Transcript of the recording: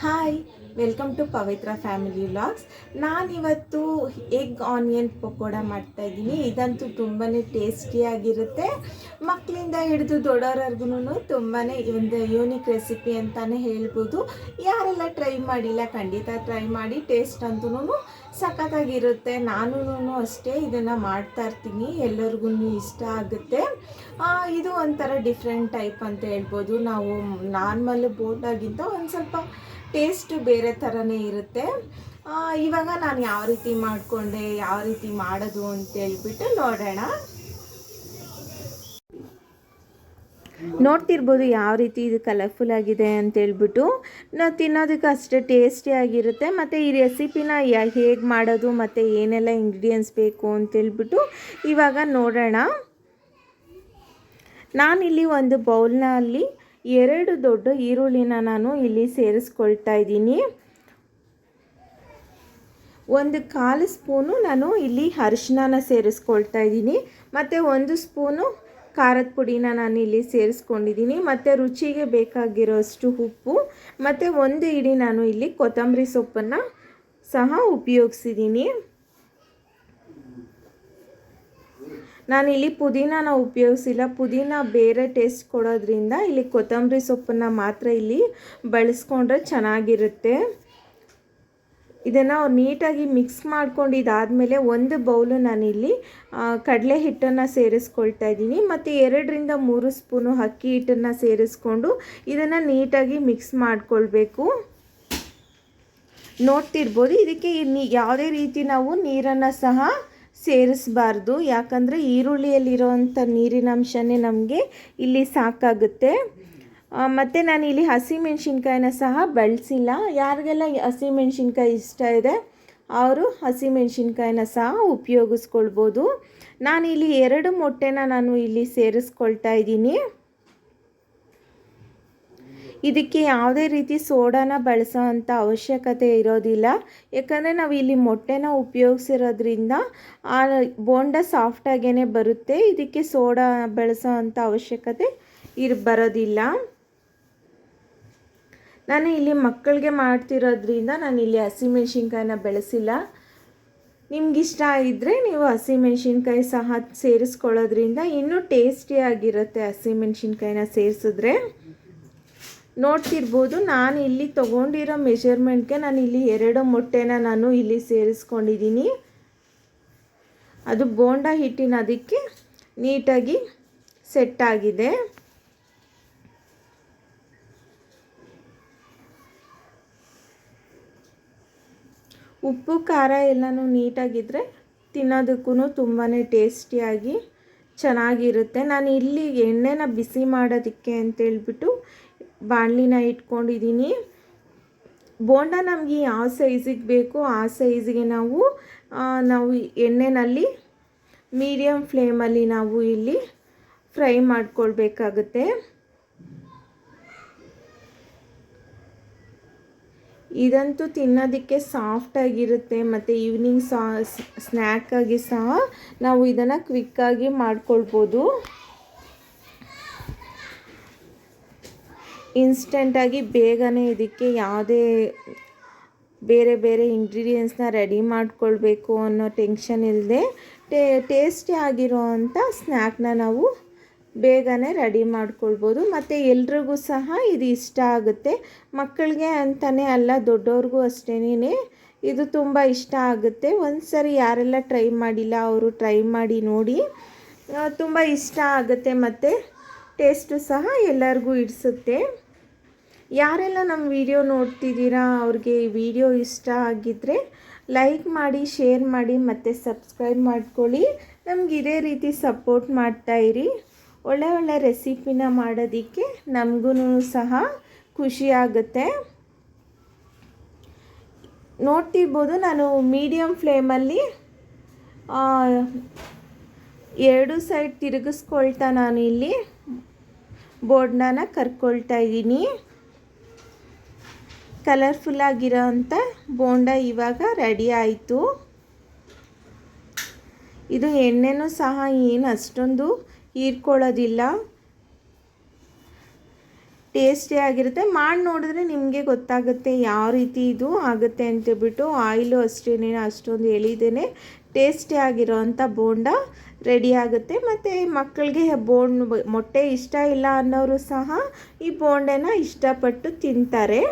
Hi welcome to Pavitra family vlogs ನಾನಿವತ್ತು egg onion pakoda ಮಾಡ್ತಾ ಇದ್ದೀನಿ. ಇದಂತೂ ತುಂಬಾ ಟೇಸ್ಟಿಯಾಗಿರುತ್ತೆ ಮಕ್ಕಳಿಂದ ಹಿಡಿದು ದೊಡ್ಡವ್ರವ್ರಿಗೂ ತುಂಬಾ ಒಂದು ಯೂನಿಕ್ ರೆಸಿಪಿ ಅಂತಲೇ ಹೇಳ್ಬೋದು. ಯಾರೆಲ್ಲ ಟ್ರೈ ಮಾಡಿಲ್ಲ, ಖಂಡಿತ ಟ್ರೈ ಮಾಡಿ ಟೇಸ್ಟ್ ಅಂತೂ ಸಖತ್ತಾಗಿರುತ್ತೆ. ನಾನು ಅಷ್ಟೇ ಇದನ್ನು ಮಾಡ್ತಾ ಇರ್ತೀನಿ. ಎಲ್ಲರಿಗೂ ಇಷ್ಟ ಆಗುತ್ತೆ. ಇದು ಒಂಥರ ಡಿಫ್ರೆಂಟ್ ಟೈಪ್ ಅಂತ ಹೇಳ್ಬೋದು. ನಾವು ನಾರ್ಮಲ್ ಬೋಟಾಗಿಂತ ಒಂದು ಸ್ವಲ್ಪ ಟೇಸ್ಟ್ ಬೇರೆ ಥರನೇ ಇರುತ್ತೆ. ಇವಾಗ ನಾನು ಯಾವ ರೀತಿ ಮಾಡಿಕೊಂಡೆ, ಯಾವ ರೀತಿ ಮಾಡೋದು ಅಂತ ಹೇಳ್ಬಿಟ್ಟು ನೋಡೋಣ. ನೋಡ್ತಿರ್ಬೋದು ಯಾವ ರೀತಿ ಇದು ಕಲರ್ಫುಲ್ ಆಗಿದೆ ಅಂತ ಹೇಳ್ಬಿಟ್ಟು ನಾವು ತಿನ್ನೋದಕ್ಕೆ ಅಷ್ಟೇ ಟೇಸ್ಟಿಯಾಗಿರುತ್ತೆ ಮತ್ತು ಈ ರೆಸಿಪಿನ ಹೇಗೆ ಮಾಡೋದು, ಮತ್ತು ಏನೆಲ್ಲ ಇಂಗ್ರೀಡಿಯೆಂಟ್ಸ್ ಬೇಕು ಅಂತೇಳ್ಬಿಟ್ಟು ಇವಾಗ ನೋಡೋಣ. ನಾನಿಲ್ಲಿ ಒಂದು ಬೌಲ್ನಲ್ಲಿ ಎರಡು ದೊಡ್ಡ ಈರುಳ್ಳಿನ ನಾನು ಇಲ್ಲಿ ಸೇರಿಸ್ಕೊಳ್ತಾ ಇದ್ದೀನಿ. ಒಂದು ಕಾಲು ಸ್ಪೂನು ನಾನು ಇಲ್ಲಿ ಅರಿಶಿನ ಸೇರಿಸ್ಕೊಳ್ತಾ ಇದ್ದೀನಿ. ಮತ್ತು ಒಂದು ಸ್ಪೂನು ಖಾರದ ಪುಡಿನ ನಾನು ಇಲ್ಲಿ ಸೇರಿಸ್ಕೊಂಡಿದ್ದೀನಿ. ಮತ್ತು ರುಚಿಗೆ ಬೇಕಾಗಿರೋಷ್ಟು ಉಪ್ಪು, ಮತ್ತು ಒಂದು ಇಡಿ ನಾನು ಇಲ್ಲಿ ಕೊತ್ತಂಬರಿ ಸೊಪ್ಪನ್ನು ಸಹ ಉಪಯೋಗಿಸಿದ್ದೀನಿ. ಇಲ್ಲಿ ಪುದೀನಾನ ಉಪಯೋಗಿಸಿಲ್ಲ. ಪುದೀನ ಬೇರೆ ಟೇಸ್ಟ್ ಕೊಡೋದ್ರಿಂದ ಇಲ್ಲಿ ಕೊತ್ತಂಬರಿ ಸೊಪ್ಪನ್ನು ಮಾತ್ರ ಇಲ್ಲಿ ಬಳಸ್ಕೊಂಡ್ರೆ ಚೆನ್ನಾಗಿರುತ್ತೆ. ಇದನ್ನು ನೀಟಾಗಿ ಮಿಕ್ಸ್ ಮಾಡ್ಕೊಂಡಿದ್ದಾದಮೇಲೆ ಒಂದು ಬೌಲು ನಾನಿಲ್ಲಿ ಕಡಲೆ ಹಿಟ್ಟನ್ನು ಸೇರಿಸ್ಕೊಳ್ತಾ ಇದ್ದೀನಿ. ಮತ್ತು ಎರಡರಿಂದ ಮೂರು ಸ್ಪೂನು ಅಕ್ಕಿ ಹಿಟ್ಟನ್ನು ಸೇರಿಸ್ಕೊಂಡು ಇದನ್ನು ನೀಟಾಗಿ ಮಿಕ್ಸ್ ಮಾಡ್ಕೊಳ್ಬೇಕು. ನೋಡ್ತಿರ್ಬೋದು, ಇದಕ್ಕೆ ಯಾವುದೇ ರೀತಿ ನಾವು ನೀರನ್ನು ಸಹ ಸೇರಿಸಬಾರ್ದು. ಯಾಕಂದರೆ ಈರುಳ್ಳಿಯಲ್ಲಿರೋವಂಥ ನೀರಿನಂಶನೇ ನಮಗೆ ಇಲ್ಲಿ ಸಾಕಾಗುತ್ತೆ. ಮತ್ತು ನಾನು ಇಲ್ಲಿ ಹಸಿಮೆಣ್ಸಿನ್ಕಾಯಿನ ಸಹ ಬಳಸಿಲ್ಲ. ಯಾರಿಗೆಲ್ಲ ಹಸಿಮೆಣ್ಸಿನ್ಕಾಯಿ ಇಷ್ಟ ಇದೆ, ಅವರು ಹಸಿಮೆಣ್ಸಿನ್ಕಾಯಿನ ಸಹ ಉಪಯೋಗಿಸ್ಕೊಳ್ಬೋದು. ನಾನಿಲ್ಲಿ ಎರಡು ಮೊಟ್ಟೆನ ನಾನು ಇಲ್ಲಿ ಸೇರಿಸ್ಕೊಳ್ತಾ ಇದ್ದೀನಿ. ಇದಕ್ಕೆ ಯಾವುದೇ ರೀತಿ ಸೋಡಾನ ಬಳಸೋ ಅಂಥ ಅವಶ್ಯಕತೆ ಇರೋದಿಲ್ಲ. ಯಾಕಂದರೆ ನಾವು ಇಲ್ಲಿ ಮೊಟ್ಟೆನ ಉಪಯೋಗಿಸಿರೋದ್ರಿಂದ ಆ ಬೋಂಡ ಸಾಫ್ಟಾಗೇ ಬರುತ್ತೆ. ಇದಕ್ಕೆ ಸೋಡಾ ಬಳಸೋ ಅಂಥ ಅವಶ್ಯಕತೆ ಇರ್, ಬರೋದಿಲ್ಲ. ನಾನು ಇಲ್ಲಿ ಮಕ್ಕಳಿಗೆ ಮಾಡ್ತಿರೋದ್ರಿಂದ ನಾನು ಇಲ್ಲಿ ಹಸಿಮೆಣ್ಸಿನ್ಕಾಯಿನ ಬೆಳೆಸಿಲ್ಲ. ನಿಮಗಿಷ್ಟ ಇದ್ದರೆ ನೀವು ಹಸಿಮೆಣ್ಸಿನ್ಕಾಯಿ ಸಹ ಸೇರಿಸ್ಕೊಳ್ಳೋದ್ರಿಂದ ಇನ್ನೂ ಟೇಸ್ಟಿಯಾಗಿರುತ್ತೆ ಹಸಿಮೆಣ್ಸಿನ್ಕಾಯಿನ ಸೇರಿಸಿದ್ರೆ. ನೋಡ್ತಿರ್ಬೋದು, ನಾನು ಇಲ್ಲಿ ತೊಗೊಂಡಿರೋ ಮೆಷರ್ಮೆಂಟ್ಗೆ ನಾನು ಇಲ್ಲಿ ಎರಡು ಮೊಟ್ಟೆನ ನಾನು ಇಲ್ಲಿ ಸೇರಿಸ್ಕೊಂಡಿದ್ದೀನಿ. ಅದು ಬೋಂಡ ಹಿಟ್ಟಿನ ಅದಕ್ಕೆ ನೀಟಾಗಿ ಸೆಟ್ ಆಗಿದೆ ಉಪ್ಪು, ಖಾರ ಎಲ್ಲನೂ ನೀಟಾಗಿದ್ದರೆ ತಿನ್ನೋದಕ್ಕೂ ತುಂಬಾ ಟೇಸ್ಟಿಯಾಗಿ ಚೆನ್ನಾಗಿರುತ್ತೆ. ನಾನು ಇಲ್ಲಿ ಎಣ್ಣೆನ ಬಿಸಿ ಮಾಡೋದಕ್ಕೆ ಅಂತೇಳ್ಬಿಟ್ಟು ಬಾಣಲಿನ ಇಟ್ಕೊಂಡಿದ್ದೀನಿ. ಬೋಂಡ ನಮಗೆ ಯಾವ ಸೈಜಿಗೆ ಬೇಕು ಆ ಸೈಜಿಗೆ ನಾವು ನಾವು ಎಣ್ಣೆನಲ್ಲಿ ಮೀಡಿಯಮ್ ಫ್ಲೇಮಲ್ಲಿ ನಾವು ಇಲ್ಲಿ ಫ್ರೈ ಮಾಡ್ಕೊಳ್ಬೇಕಾಗುತ್ತೆ. ಇದಂತೂ ತಿನ್ನೋದಕ್ಕೆ ಸಾಫ್ಟಾಗಿರುತ್ತೆ ಮತ್ತು ಈವ್ನಿಂಗ್ ಸಾ ಸ್ನ್ಯಾಕಾಗಿ ಸಹ ನಾವು ಇದನ್ನು ಕ್ವಿಕ್ಕಾಗಿ ಮಾಡ್ಕೊಳ್ಬೋದು. ಇನ್ಸ್ಟೆಂಟಾಗಿ ಬೇಗನೆ ಇದಕ್ಕೆ ಯಾವುದೇ ಬೇರೆ ಬೇರೆ ಇಂಗ್ರೀಡಿಯೆಂಟ್ಸ್ನ ರೆಡಿ ಮಾಡ್ಕೊಳ್ಬೇಕು ಅನ್ನೋ ಟೆನ್ಷನ್ ಇಲ್ಲದೆ ಟೇ ಟೇಸ್ಟಿ ಆಗಿರೋ ಅಂಥ ಸ್ನ್ಯಾಕ್ನ ನಾವು ಬೇಗನೆ ರೆಡಿ ಮಾಡ್ಕೊಳ್ಬೋದು. ಮತ್ತು ಎಲ್ರಿಗೂ ಸಹ ಇದು ಇಷ್ಟ ಆಗುತ್ತೆ. ಮಕ್ಕಳಿಗೆ ಅಂತಲೇ ಅಲ್ಲ, ದೊಡ್ಡವ್ರಿಗೂ ಅಷ್ಟೇನೇ ಇದು ತುಂಬ ಇಷ್ಟ ಆಗುತ್ತೆ. ಒಂದು ಸರಿ ಯಾರೆಲ್ಲ ಟ್ರೈ ಮಾಡಿಲ್ಲ, ಅವರು ಟ್ರೈ ಮಾಡಿ ನೋಡಿ. ತುಂಬ ಇಷ್ಟ ಆಗುತ್ತೆ ಮತ್ತು ಟೇಸ್ಟು ಸಹ ಎಲ್ಲರಿಗೂ ಇಡಿಸುತ್ತೆ. ಯಾರೆಲ್ಲ ನಮ್ಮ ವಿಡಿಯೋ ನೋಡ್ತಿದ್ದೀರಾ, ಅವ್ರಿಗೆ ಈ ವಿಡಿಯೋ ಇಷ್ಟ ಆಗಿದ್ದರೆ ಲೈಕ್ ಮಾಡಿ, ಶೇರ್ ಮಾಡಿ, ಮತ್ತು ಸಬ್ಸ್ಕ್ರೈಬ್ ಮಾಡ್ಕೊಳ್ಳಿ. ನಮ್ಗೆ ಇದೇ ರೀತಿ ಸಪೋರ್ಟ್ ಮಾಡ್ತಾಯಿರಿ ಒಳ್ಳೆ ಒಳ್ಳೆ ರೆಸಿಪಿನ ಮಾಡೋದಕ್ಕೆ ನಮಗೂ ಸಹ ಖುಷಿ ಆಗುತ್ತೆ. ನೋಡ್ತಿರ್ಬೋದು ನಾನು ಮೀಡಿಯಮ್ ಫ್ಲೇಮಲ್ಲಿ ಎರಡು ಸೈಡ್ ತಿರುಗಿಸ್ಕೊಳ್ತಾ ನಾನು ಇಲ್ಲಿ ಬೋರ್ಡ್ನ ಕರ್ಕೊಳ್ತಾ ಇದ್ದೀನಿ. ಕಲರ್ಫುಲ್ಲಾಗಿರೋ ಅಂಥ ಬೋಂಡ ಇವಾಗ ರೆಡಿ ಆಯಿತು. ಇದು ಎಣ್ಣೆನೂ ಸಹ ಏನು ಅಷ್ಟೊಂದು ಹೀರ್ಕೊಳ್ಳೋದಿಲ್ಲ ಟೇಸ್ಟಿಯಾಗಿರುತ್ತೆ ಮಾಡಿ ನೋಡಿದ್ರೆ ನಿಮಗೆ ಗೊತ್ತಾಗುತ್ತೆ ಯಾವ ರೀತಿ ಇದು ಆಗುತ್ತೆ ಅಂತೇಳ್ಬಿಟ್ಟು ಆಯಿಲು ಅಷ್ಟೇನೇ ಅಷ್ಟೊಂದು ಎಳಿದೇನೆ ಟೇಸ್ಟಿಯಾಗಿರೋ ಅಂಥ ಬೋಂಡ ರೆಡಿ ಆಗುತ್ತೆ. ಮತ್ತು ಮಕ್ಕಳಿಗೆ ಬೋಂಡ್ ಮೊಟ್ಟೆ ಇಷ್ಟ ಇಲ್ಲ ಅನ್ನೋರು ಸಹ ಈ ಬೋಂಡನ ಇಷ್ಟಪಟ್ಟು ತಿಂತಾರೆ.